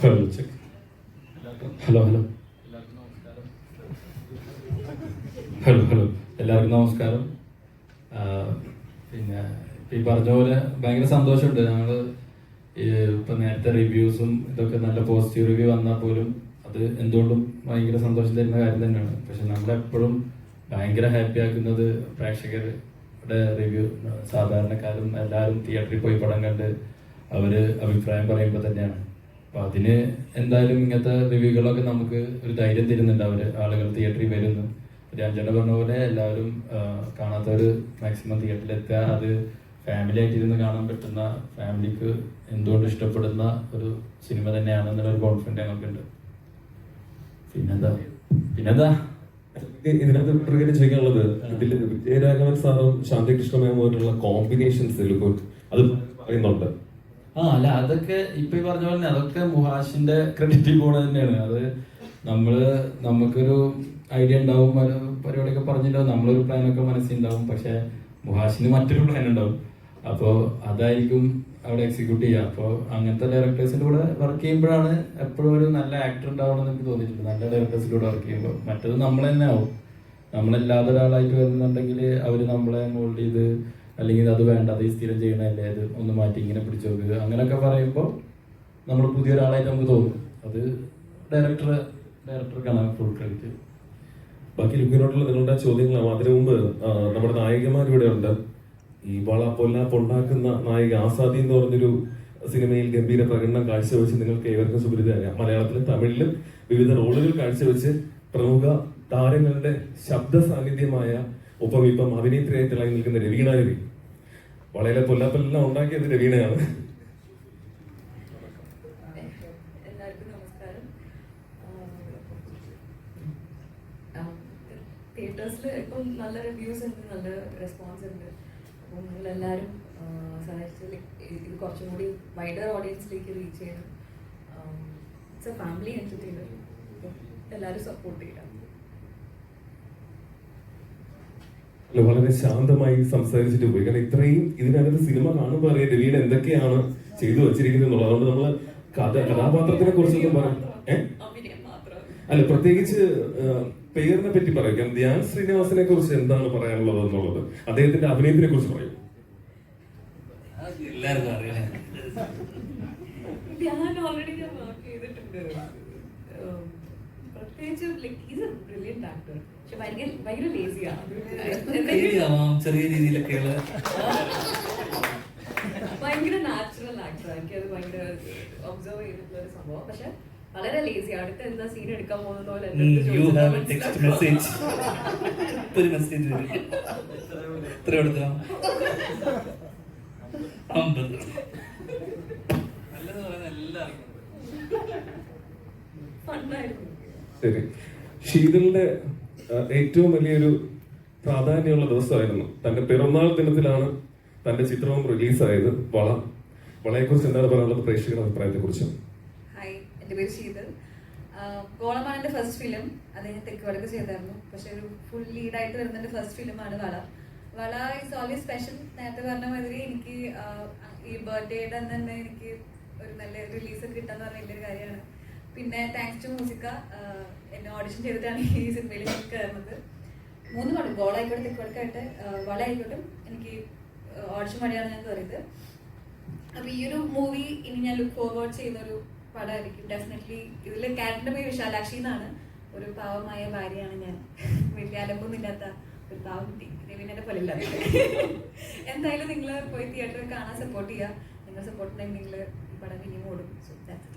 Hello hello hello hello എല്ലാവർക്കും നമസ്കാരം. പിന്നെ ഈ പറഞ്ഞ പോലെ ഭയങ്കര സന്തോഷമുണ്ട്. ഞങ്ങൾ ഇപ്പൊ നേരത്തെ റിവ്യൂസും ഇതൊക്കെ നല്ല പോസിറ്റീവ് റിവ്യൂ വന്നാൽ പോലും അത് എന്തുകൊണ്ടും ഭയങ്കര സന്തോഷം തരുന്ന കാര്യം തന്നെയാണ്. പക്ഷെ നമ്മളെപ്പോഴും ഭയങ്കര ഹാപ്പി ആക്കുന്നത് പ്രേക്ഷകരുടെ റിവ്യൂ സാധാരണക്കാരും എല്ലാവരും തിയേറ്ററിൽ പോയി പടം കണ്ട് അവർ അഭിപ്രായം പറയുമ്പോൾ തന്നെയാണ്. അപ്പൊ അതിന് എന്തായാലും ഇങ്ങനത്തെ റിവ്യൂകളൊക്കെ നമുക്ക് ഒരു ധൈര്യം തരുന്നുണ്ട്. അവർ ആളുകൾ തിയേറ്ററിൽ വരുന്നു. രഞ്ജന പറഞ്ഞ പോലെ എല്ലാവരും കാണാത്തവർ കാണാത്തവര് മാക്സിമം തിയേറ്ററിൽ എത്തുക. അത് ഫാമിലി ആയിട്ട് ഇരുന്ന് കാണാൻ പറ്റുന്ന ഫാമിലിക്ക് എന്തുകൊണ്ട് ഇഷ്ടപ്പെടുന്ന ഒരു സിനിമ തന്നെയാണ് എന്നുള്ളൊരു കോൺഫിഡന്റ് ഞങ്ങൾക്കുണ്ട്. പിന്നെന്താ? പിന്നെന്താ? ഇതിനകത്ത് പ്രകാരം ചോദിക്കാനുള്ളത് ഇതിൽ വിജയരാഘവൻ സാറും ശാന്തികൃഷ്ണ പോലുള്ള കോമ്പിനേഷൻസ് അത് പറയുന്നുണ്ട്. ആ അല്ല അതൊക്കെ ഇപ്പൊ പറഞ്ഞ പോലെ അതൊക്കെ മുഹാഷിന്റെ ക്രെഡിറ്റിൽ പോണത് തന്നെയാണ്. അത് നമ്മൾ നമുക്കൊരു ഐഡിയ ഉണ്ടാവും പരിപാടിയൊക്കെ പറഞ്ഞിട്ടുണ്ടാവും നമ്മളൊരു പ്ലാനൊക്കെ മനസ്സിൽ ഉണ്ടാവും പക്ഷെ മുഹാഷിന് മറ്റൊരു പ്ലാൻ ഉണ്ടാവും. അപ്പോൾ അതായിരിക്കും അവിടെ എക്സിക്യൂട്ട് ചെയ്യുക. അപ്പോൾ അങ്ങനത്തെ ഡയറക്ടേഴ്സിന്റെ കൂടെ വർക്ക് ചെയ്യുമ്പോഴാണ് എപ്പോഴും ഒരു നല്ല ആക്ടർ ഉണ്ടാവണം എനിക്ക് തോന്നിയിട്ടുണ്ട്. നല്ല ഡയറക്ടേഴ്സിന്റെ കൂടെ വർക്ക് ചെയ്യുമ്പോൾ മറ്റത് നമ്മൾ തന്നെ ആവും. നമ്മളല്ലാതെ ഒരാളായിട്ട് വരുന്നുണ്ടെങ്കിൽ അവർ നമ്മളെ മോൾഡ് ചെയ്ത് അല്ലെങ്കിൽ അത് വേണ്ട അത് സ്ഥിരം ചെയ്യണല്ലേ അത് ഒന്ന് മാറ്റി ഇങ്ങനെ പിടിച്ചു നോക്കുക അങ്ങനെയൊക്കെ പറയുമ്പോൾ നമ്മൾ പുതിയ ഒരാളായിട്ട് നമുക്ക് തോന്നും. അത് ഡയറക്ടർ ഡയറക്ടർക്കാണ് ഫുൾ ക്രെഡിറ്റ് ബാക്കി ലുക്കിനോട്ടുള്ള നിങ്ങളുടെ ചോദ്യങ്ങളാണ് അതിനു മുമ്പ് നമ്മുടെ നായികമാർ ഇവിടെ ഉണ്ട്. ഈ വള പൊല്ലാപ്പ് ഉണ്ടാക്കുന്ന നായിക ആസാദി എന്ന് പറഞ്ഞൊരു സിനിമയിൽ ഗംഭീര പ്രകടനം കാഴ്ചവെച്ച് നിങ്ങൾക്ക് ഏവർക്കും സുപരിതരാകാം മലയാളത്തിലും തമിഴിലും വിവിധ റോളുകൾ കാഴ്ചവെച്ച് പ്രമുഖ താരങ്ങളുടെ ശബ്ദ സാന്നിധ്യമായ ഒപ്പം ഇപ്പം അഭിനേത്രിയായി തിളങ്ങി നിൽക്കുന്ന രവീണ രവി. വളയിലെ പൊല്ലാപ്പെല്ലാം ഉണ്ടാക്കിയത് രവീണയാണ്. തിയേറ്റേഴ്സിൽ നല്ല റിവ്യൂസ് ഉണ്ട് നല്ല റെസ്പോൺസ് ഉണ്ട്. കുറച്ചും കൂടി വൈഡർ ഓഡിയൻസിലേക്ക് റീച്ച് എ എല്ലാവരും സപ്പോർട്ട് അല്ല, വളരെ ശാന്തമായി സംസാരിച്ചിട്ട് പോയി. കാരണം ഇത്രയും ഇതിനകത്ത് സിനിമ കാണുമ്പോൾ അറിയാം രവീണ എന്തൊക്കെയാണ് ചെയ്തു വെച്ചിരിക്കുന്നത് എന്നുള്ളത്. അതുകൊണ്ട് നമ്മൾ കഥ കഥാപാത്രത്തിനെ കുറിച്ചൊന്നും പറയാം അല്ല പ്രത്യേകിച്ച് പേരിനെ പറ്റി പറയാം. ധ്യാൻ ശ്രീനിവാസിനെ കുറിച്ച് എന്താണ് പറയാനുള്ളത് എന്നുള്ളത്? അദ്ദേഹത്തിന്റെ അഭിനയത്തിനെ കുറിച്ച് പറയും. എല്ലാവർക്കും അറിയാം. ഞാൻ ഓൾറെഡി ഞാൻ വർക്ക് ചെയ്തിട്ടുണ്ട്. ചെറിയ രീതിയിലൊക്കെയുള്ള. ഭയങ്കര നാച്ചുറൽ ആക്ടർ എനിക്കത് ഭയങ്കര ഒബ്സർവ് ചെയ്തിട്ടുള്ള ഒരു സംഭവം. പക്ഷെ വളരെ ലേസി അടുത്ത എന്താ സീൻ എടുക്കാൻ പോകുന്ന പോലെ ഒരു മെസ്സേജ് എത്ര കൊടുക്കാം അമ്പത്. നല്ലത് പറയുന്ന എല്ലാവർക്കും. ഫണ്ണായിരുന്നു ശരി. ശീതളിന്റെ ആ, ഏറ്റവും വലിയൊരു പ്രാധാന്യമുള്ള ദിവസമായിരുന്നു. തന്റെ പിറന്നാൾ ദിനത്തിലാണ് തന്റെ ചിത്രവും റിലീസായത്. വള വളയെക്കുറിച്ച് എന്താണ് പറയാനുള്ളത് പ്രേക്ഷകരുടെ അഭിപ്രായത്തെ കുറിച്ച് പേര് എന്റെ ഫസ്റ്റ് ഫിലിം അത് ഞാൻ തെക്ക് വടക്ക് ചെയ്തായിരുന്നു. പക്ഷെ ഒരു ഫുൾ ലീഡായിട്ട് വരുന്ന ഫസ്റ്റ് ഫിലിമാണ് വള. വള ഇസ് ഓൾവേസ് സ്പെഷ്യൽ നേരത്തെ പറഞ്ഞ മാതിരി എനിക്ക് ഈ ബർത്ത്ഡേയുടെ തന്നെ എനിക്ക് ഒരു നല്ല റിലീസ് കിട്ടാന്ന് പറഞ്ഞ വലിയൊരു കാര്യമാണ്. പിന്നെ താങ്ക്സ് ടു മ്യൂസിക്ക എന്നെ ഓഡിഷൻ ചെയ്തിട്ടാണ് ഈ സിനിമയിൽ ഞാൻ കയറുന്നത് മൂന്ന് പടം ഗോളായിക്കോട്ടെ തെക്കുവടക്കായിട്ട് വളയായിക്കോട്ടും എനിക്ക് ഓഡിഷൻ വഴിയാണ് ഞാൻ കയറിയത് അപ്പൊ ഈ ഒരു മൂവി ഇനി ഞാൻ ലുക്ക് ഫോർവേഡ് ചെയ്യുന്ന ഒരു പടമായിരിക്കും ഡെഫിനറ്റ്ലി ഇതിൽ ക്യാരക്ടർ പേര് വിശാലാക്ഷി എന്നാണ്. ഒരു പാവമായ ഭാര്യയാണ് ഞാൻ. വലിയ അലമ്പൊന്നുമില്ലാത്ത ഒരു പാവം രവീനന്റെ പോലെ ഇല്ല എന്തായാലും നിങ്ങൾ പോയി തിയേറ്ററിൽ കാണാൻ സപ്പോർട്ട് ചെയ്യുക നിങ്ങൾ സപ്പോർട്ട് ഉണ്ടെങ്കിൽ നിങ്ങൾ ഈ പടം ഇനിയും ഓടും. So that's